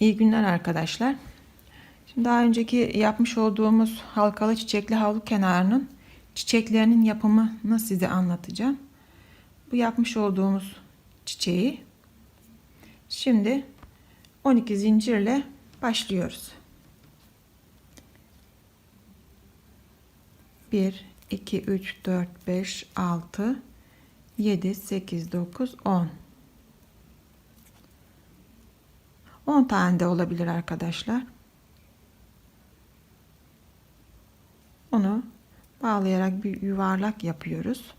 İyi günler arkadaşlar. Şimdi daha önceki yapmış olduğumuz halkalı çiçekli havlu kenarının çiçeklerinin yapımını size anlatacağım. Bu yapmış olduğumuz çiçeği şimdi 12 zincirle başlıyoruz. 1 2 3 4 5 6 7 8 9 10 10 tane de olabilir arkadaşlar. Onu bağlayarak bir yuvarlak yapıyoruz.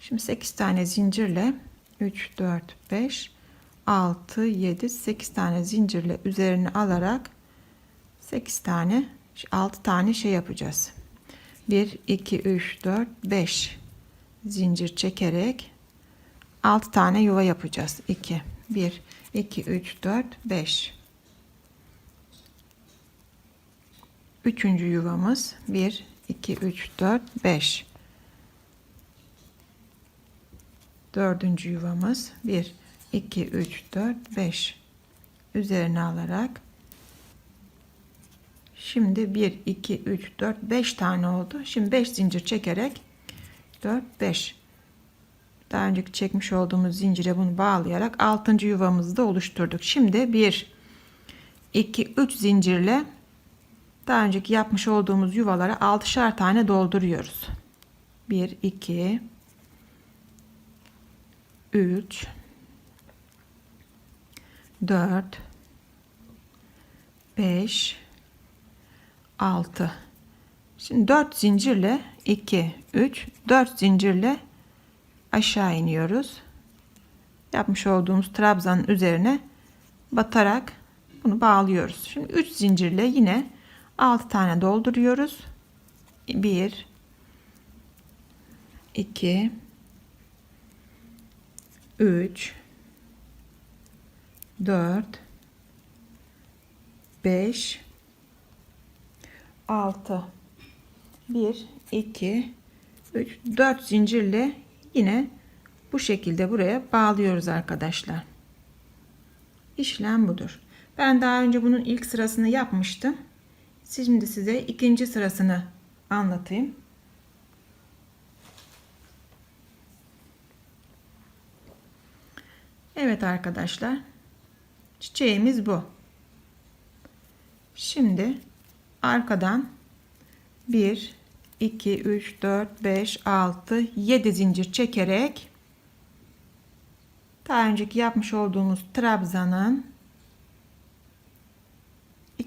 Şimdi 8 tane zincirle 3 4 5 6 7 8 tane zincirle üzerine alarak 8 tane 6 tane şey yapacağız. 1 2 3 4 5 zincir çekerek 6 tane yuva yapacağız. 2 1 2 3 4 5 Üçüncü yuvamız 1 2 3 4 5 Dördüncü yuvamız 1 2 3 4 5 üzerine alarak Şimdi 1 2 3 4 5 tane oldu. Şimdi 5 zincir çekerek 4 5 daha önceki çekmiş olduğumuz zincire bunu bağlayarak 6. yuvamızı da oluşturduk. Şimdi 1 2 3 zincirle daha önceki yapmış olduğumuz yuvalara 6'şar tane dolduruyoruz. 1 2 3 4 5 6 Şimdi 4 zincirle 2 3 4 zincirle aşağı iniyoruz. Yapmış olduğumuz trabzanın üzerine batarak bunu bağlıyoruz. Şimdi 3 zincirle yine 6 tane dolduruyoruz. 1 2 3 4 5 6 1 2 3 4 zincirle yine bu şekilde buraya bağlıyoruz arkadaşlar. İşlem budur. Ben daha önce bunun ilk sırasını yapmıştım. Şimdi size ikinci sırasını anlatayım. Evet arkadaşlar. Çiçeğimiz bu. Şimdi arkadan 1 2 3 4 5 6 7 zincir çekerek daha önceki yapmış olduğumuz trabzanın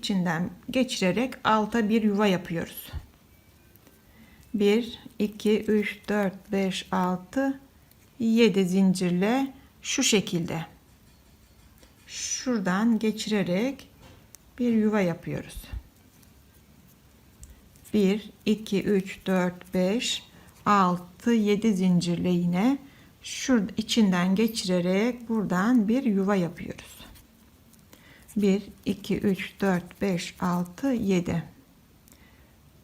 içinden geçirerek alta bir yuva yapıyoruz. 1 2 3 4 5 6 7 zincirle şu şekilde şuradan geçirerek bir yuva yapıyoruz. 1 2 3 4 5 6 7 zincirle yine şurada içinden geçirerek buradan bir yuva yapıyoruz. 1 2 3 4 5 6 7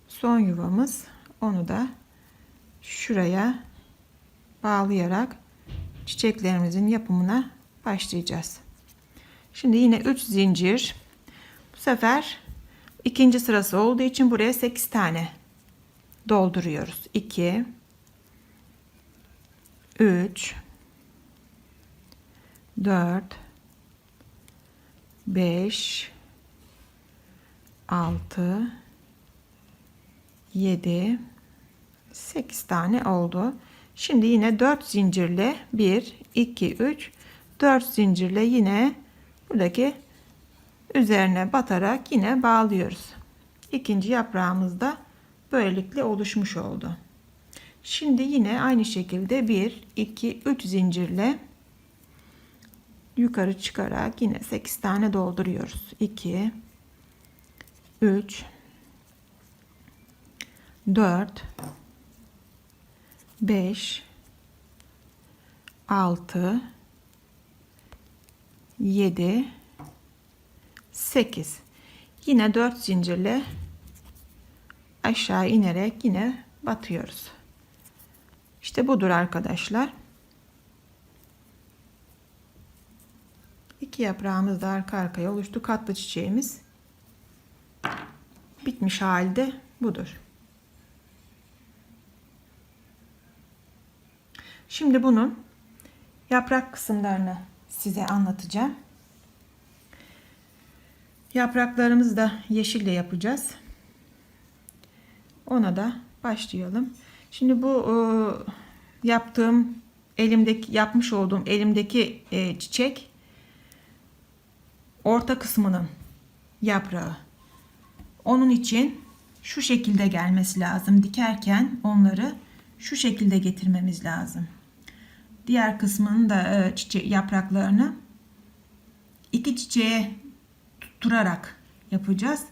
son yuvamız onu da şuraya bağlayarak çiçeklerimizin yapımına başlayacağız. Şimdi yine 3 zincir bu sefer ikinci sırası olduğu için buraya 8 tane dolduruyoruz. 2 3 4 5 6 7 8 tane oldu. Şimdi yine 4 zincirle 1 2 3 4 zincirle yine buradaki üzerine batarak yine bağlıyoruz. İkinci yaprağımız da böylelikle oluşmuş oldu. Şimdi yine aynı şekilde 1 2 3 zincirle yukarı çıkarak yine 8 tane dolduruyoruz. 2 3 4 5 6 7 8 yine 4 zincirle aşağı inerek yine batıyoruz. İşte budur arkadaşlar. İki yaprağımız da arka arkaya oluştu. Katlı çiçeğimiz bitmiş halde budur. Şimdi bunun yaprak kısımlarını size anlatacağım. Yapraklarımızı da yeşille yapacağız. Ona da başlayalım. Şimdi bu e, yaptığım elimdeki yapmış olduğum elimdeki e, çiçek orta kısmının yaprağı. Onun için şu şekilde gelmesi lazım. Dikerken onları şu şekilde getirmemiz lazım. Diğer kısmının da e, çiçek yapraklarını iki çiçeğe tutturarak yapacağız.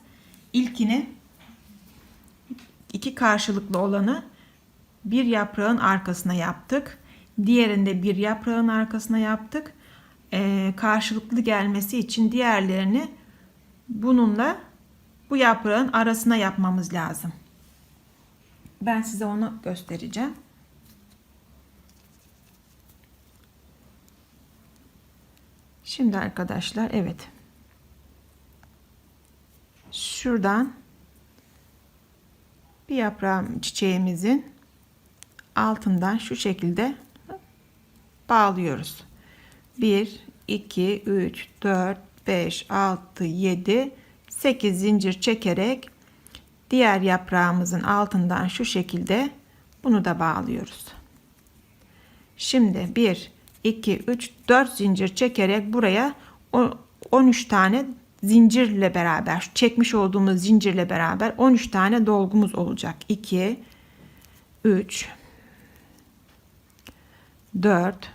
İlkini iki karşılıklı olanı bir yaprağın arkasına yaptık. Diğerinde bir yaprağın arkasına yaptık. Ee, karşılıklı gelmesi için diğerlerini bununla bu yaprağın arasına yapmamız lazım. Ben size onu göstereceğim. Şimdi arkadaşlar evet. Şuradan bir yaprağım çiçeğimizin altından şu şekilde bağlıyoruz. 1 2 3 4 5 6 7 8 zincir çekerek diğer yaprağımızın altından şu şekilde bunu da bağlıyoruz. Şimdi 1 2 3 4 zincir çekerek buraya 13 tane zincirle beraber çekmiş olduğumuz zincirle beraber 13 tane dolgumuz olacak. 2 3 4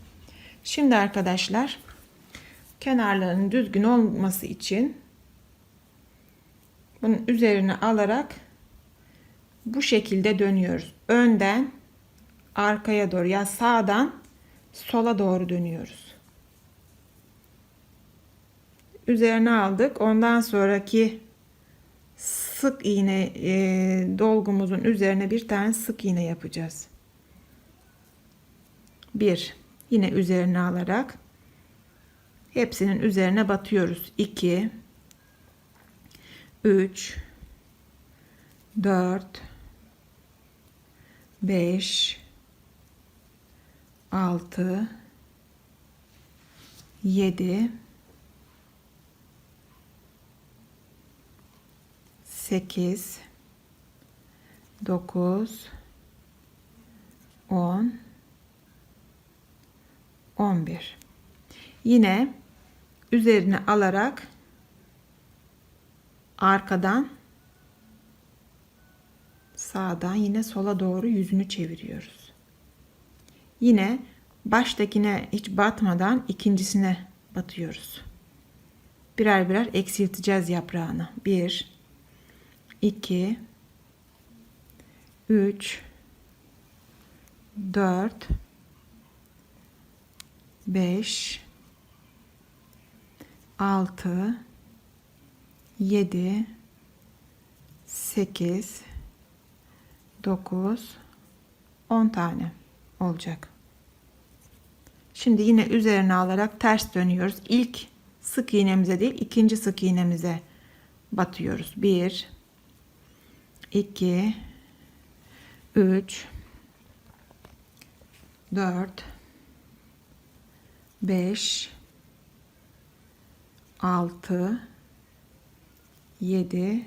Şimdi arkadaşlar kenarlarının düzgün olması için bunun üzerine alarak bu şekilde dönüyoruz. Önden arkaya doğru ya sağdan sola doğru dönüyoruz. Üzerine aldık. Ondan sonraki sık iğne e, dolgumuzun üzerine bir tane sık iğne yapacağız. Bir yine üzerine alarak hepsinin üzerine batıyoruz. 2 3 4 5 6 7 8 9 10 11 yine üzerine alarak arkadan sağdan yine sola doğru yüzünü çeviriyoruz. Yine baştakine hiç batmadan ikincisine batıyoruz. Birer birer eksilteceğiz yaprağını. 1 2 3 4 5 6 7 8 9 10 tane olacak. Şimdi yine üzerine alarak ters dönüyoruz. İlk sık iğnemize değil ikinci sık iğnemize batıyoruz. 1 2 3 4 5 6 7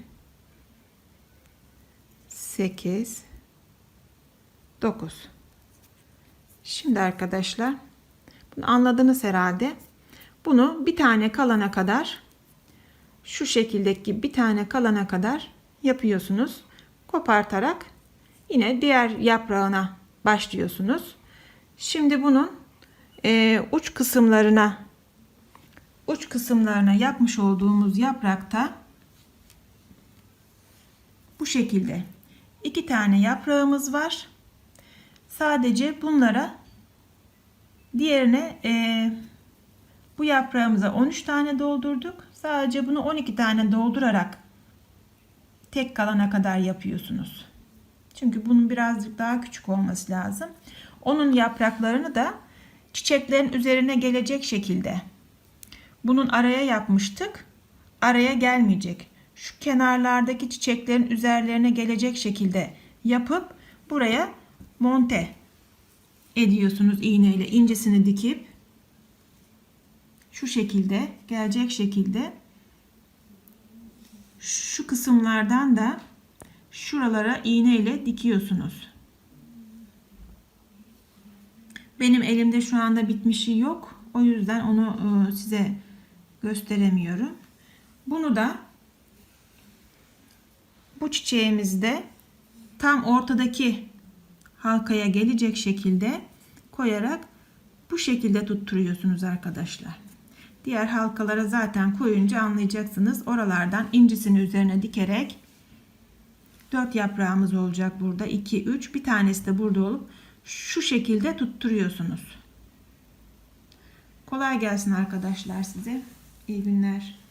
8 9 Şimdi arkadaşlar bunu anladınız herhalde. Bunu bir tane kalana kadar şu şekildeki bir tane kalana kadar yapıyorsunuz. Kopartarak yine diğer yaprağına başlıyorsunuz. Şimdi bunun e, uç kısımlarına uç kısımlarına yapmış olduğumuz yaprakta bu şekilde iki tane yaprağımız var. Sadece bunlara diğerine e, bu yaprağımıza 13 tane doldurduk. Sadece bunu 12 tane doldurarak tek kalana kadar yapıyorsunuz. Çünkü bunun birazcık daha küçük olması lazım. Onun yapraklarını da çiçeklerin üzerine gelecek şekilde bunun araya yapmıştık. Araya gelmeyecek. Şu kenarlardaki çiçeklerin üzerlerine gelecek şekilde yapıp buraya monte ediyorsunuz iğneyle incesini dikip şu şekilde gelecek şekilde şu kısımlardan da şuralara iğne ile dikiyorsunuz. Benim elimde şu anda bitmişi yok. O yüzden onu e, size gösteremiyorum. Bunu da bu çiçeğimizde tam ortadaki halkaya gelecek şekilde koyarak bu şekilde tutturuyorsunuz arkadaşlar. Diğer halkalara zaten koyunca anlayacaksınız. Oralardan incisini üzerine dikerek 4 yaprağımız olacak burada. 2 3 bir tanesi de burada olup şu şekilde tutturuyorsunuz. Kolay gelsin arkadaşlar size. İyi günler.